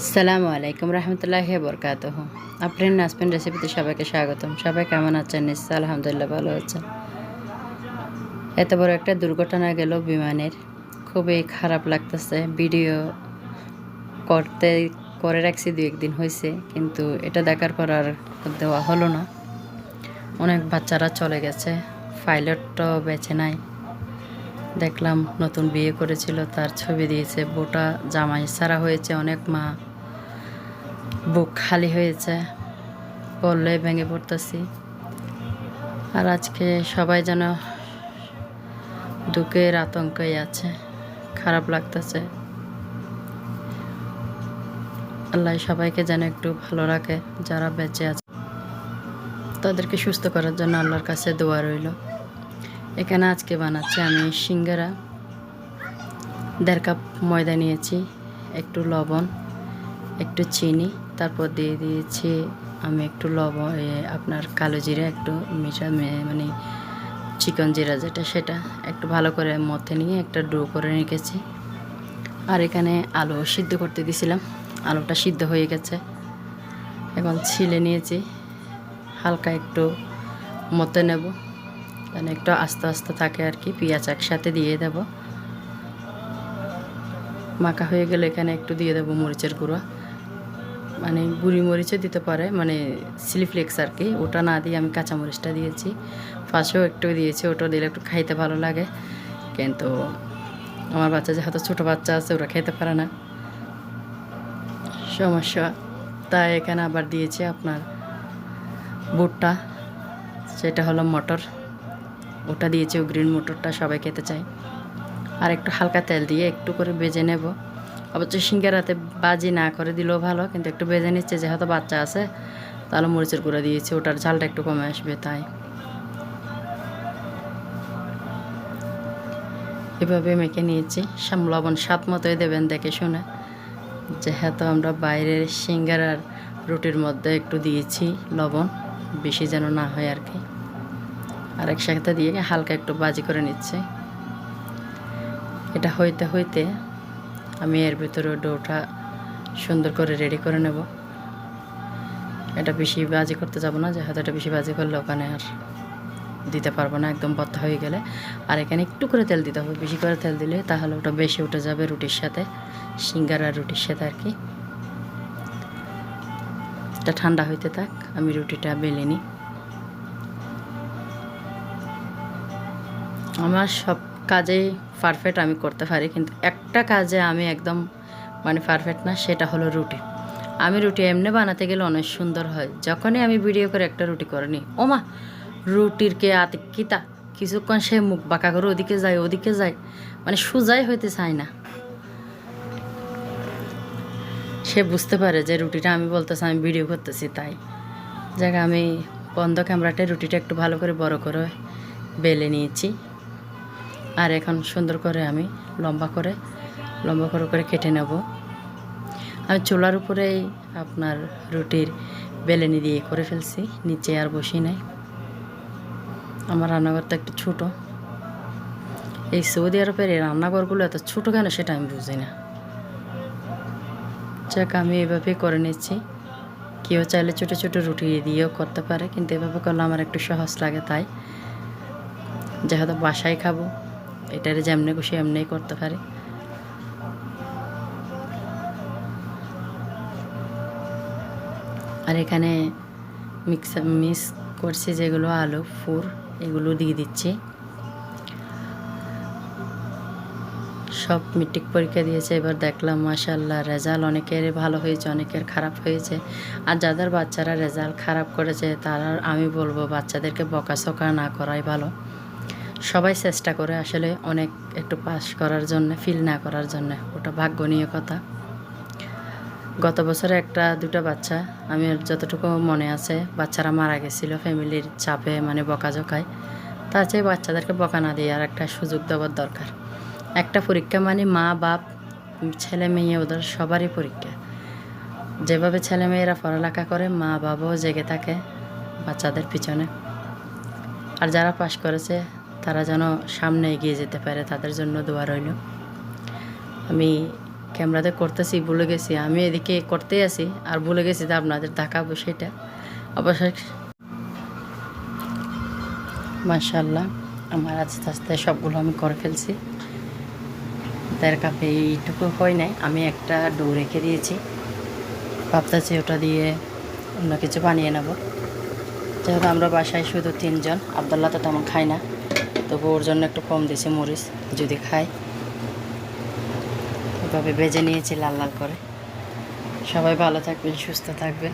আসসালামু আলাইকুম রহমতুল্লাহ বরকাত আপনার নাসপেন রেসিপিতে সবাইকে স্বাগতম। সবাই কেমন আছেন? নিশ্চয় আলহামদুলিল্লাহ ভালো আছেন। এত বড় একটা দুর্ঘটনা গেল বিমানের। খুবই খারাপ লাগতেছে। ভিডিও করতে, করে রাখছি দু একদিন হয়েছে কিন্তু এটা দেখার পর আর দেওয়া হলো না। অনেক বাচ্চারা চলে গেছে। পাইলটটাও বেছে নাই। দেখলাম নতুন বিয়ে করেছিল, তার ছবি দিয়েছে, বোটা জামাই সারা হয়েছে, অনেক মা। বুক খালি হয়েছে পড়লে ভেঙে পড়তেছি। আর আজকে সবাই যেন দুঃখের আতঙ্কই আছে, খারাপ লাগতেছে। আল্লাহ সবাইকে যেন একটু ভালো রাখে, যারা বেঁচে আছে। তাদেরকে সুস্থ করার জন্য আল্লাহর কাছে দোয়া রইল। এখানে আজকে বানাচ্ছি আমি সিঙ্গারা। দেড় কাপ ময়দা নিয়েছি, একটু লবণ, একটু চিনি, তারপর দিয়ে দিয়েছি আমি একটু লবণ আপনার কালো জিরা, একটু মিঠা মানে চিকন জিরা যেটা সেটা একটু ভালো করে মথে নিয়ে একটা ডো করে রেখেছি। আর এখানে আলু সিদ্ধ করতে দিয়েছিলাম, আলুটা সিদ্ধ হয়ে গেছে। এখন ছিলে নিয়েছি, হালকা একটু মতে নেব। মানে একটু আস্তে আস্তে থাকে আর কি, পেঁয়াজ একসাথে দিয়ে দেব। মাখা হয়ে গেলে এখানে একটু দিয়ে দেবো মরিচের গুঁড়ো। মানে গুঁড়ি মরিচও দিতে পারে মানে সিলিফ্লেক্স আর কি, ওটা না দিয়ে আমি কাঁচা মরিচটা দিয়েছি। ফাঁসেও একটু দিয়েছি ওটা দিলে একটু খাইতে ভালো লাগে। কিন্তু আমার বাচ্চা যেহেতু ছোটো বাচ্চা আছে, ওরা খেতে পারে না। সমস্যা। তাই এখানে আবার দিয়েছি আপনার ভুট্টা, সেটা হলো মটর। ওটা দিয়েছি গ্রিন মটরটা সবাই খেতে চায়। আর একটু হালকা তেল দিয়ে একটু করে বেজে নেব। অবশ্য সিঙ্গারাতে বাজি না করে দিলেও ভালো, কিন্তু একটু বেজে নিচ্ছে, যেহেতু বাচ্চা আছে, তাহলে মরিচের গুঁড়ো দিয়েছি, ওটার ঝালটা একটু কমে আসবে তাই। এভাবে মেখে নিয়েছি সাম লবণ স্বাদ মতোই দেবেন দেখে শুনে। যেহেতু আমরা বাইরের সিঙ্গারার রুটির মধ্যে একটু দিয়েছি লবণ, বেশি যেন না হয় আর কি। আর একসাথে দিয়ে হালকা একটু বাজি করে নিচ্ছে। এটা হইতে হইতে আমি এর ভিতরে ডোটা সুন্দর করে রেডি করে নেব। এটা বেশি বাজি করতে যাব না, যেহেতু এটা বেশি বাজি করলে ওখানে আর দিতে পারব না, একদম বদ্ধ হয়ে গেলে। আর এখানে একটু করে তেল দিতে হবে, বেশি করে তেল দিলে তাহলে ওটা বেশি উঠে যাবে রুটির সাথে, সিঙ্গারা রুটির সাথে আর কি। এটা ঠান্ডা হইতে থাক, আমি রুটিটা বেলে নিই। আমার সব কাজেই পারফেক্ট আমি করতে পারি, কিন্তু একটা কাজে আমি একদম মানে পারফেক্ট না, সেটা হলো রুটি। আমি রুটি এমনি বানাতে গেলে অনেক সুন্দর হয়। যখনই আমি ভিডিও করে একটা রুটি করে নিই ওমা রুটির কে আতে কিতা কিছুক্ষণ সে মুখ বাঁকা করে ওদিকে যায় ওদিকে যায়। মানে সোজাই হইতে চায় না। সে বুঝতে পারে যে রুটিটা আমি বলতেছি, আমি ভিডিও করতেছি তাই। জায়গা আমি বন্ধ ক্যামেরাটায় রুটিটা একটু ভালো করে বড় করে বেলে নিয়েছি। আর এখন সুন্দর করে আমি লম্বা করে লম্বা করে করে কেটে নেব। আমি চুলার উপরেই আপনার রুটির বেলেনি দিয়ে করে ফেলছি, নিচে আর বসি নাই। আমার রান্নাঘরটা একটু ছোট। এই সৌদি আরবের এই রান্নাঘরগুলো এত ছোটো কেন সেটা আমি বুঝি না। যাক, আমি এভাবে করে নিচ্ছি। কেউ চাইলে ছোটো ছোটো রুটি দিয়েও করতে পারে, কিন্তু এভাবে করলে আমার একটু সহজ লাগে তাই। যেহেতু বাসায় খাব এটারে যেমনি খুশি এমনি করতে পারি। আর এখানে মিক্স মিক্স করছি যেগুলো আলু, ফুর, এগুলো দিয়ে দিচ্ছি। সব মেট্রিক পরীক্ষা দিয়েছে, এবার দেখলাম মাশাল্লাহ, রেজাল্ট অনেকের ভালো হয়েছে, অনেকের খারাপ হয়েছে। আর যাদের বাচ্চারা রেজাল্ট খারাপ করেছে, তারা, আমি বলব, বাচ্চাদেরকে বকাঝকা না করাই ভালো। সবাই চেষ্টা করে আসলে অনেক একটু পাস করার জন্য ফিল না করার জন্য। ওটা ভাগ্য নিয়ে কথা। গত বছরে একটা, দুটো বাচ্চা, আমি যতটুকু মনে আছে, বাচ্চারা মারা গেছিল ফ্যামিলির চাপে মানে বকাঝকায়। তা চেয়ে বাচ্চাদেরকে বকা না দিয়ে আর একটা সুযোগ দেওয়ার দরকার। একটা পরীক্ষা মানে মা, বাপ, ছেলে, মেয়ে, ওদের সবারই পরীক্ষা। যেভাবে ছেলে মেয়েরা পড়ালেখা করে, মা বাবাও জেগে থাকে বাচ্চাদের পিছনে। আর যারা পাশ করেছে তারা যেন সামনে এগিয়ে যেতে পারে, তাদের জন্য দোয়া রইল। আমি ক্যামেরাতে করতেছি, ভুলে গেছি। আমি এদিকে করতেই আছি, আর ভুলে গেছি যে আপনাদের দেখাবো সেটা। অবশ্যই মাশাল্লাহ আমার আস্তে আস্তে সবগুলো আমি করে ফেলছি। দেড় কাপে এইটুকু হয় নাই, আমি একটা ডো রেখে দিয়েছি। ভাবতেছি ওটা দিয়ে অন্য কিছু বানিয়ে নেব। যেহেতু আমরা বাসায় শুধু তিনজন, আবদুল্লাহ তো তেমন খায় না। তবু ওর জন্য একটু কম দিয়েছি মরিচ, যদি খায়। এভাবে ভেজে নিয়েছি লাল লাল করে। সবাই ভালো থাকবেন, সুস্থ থাকবেন।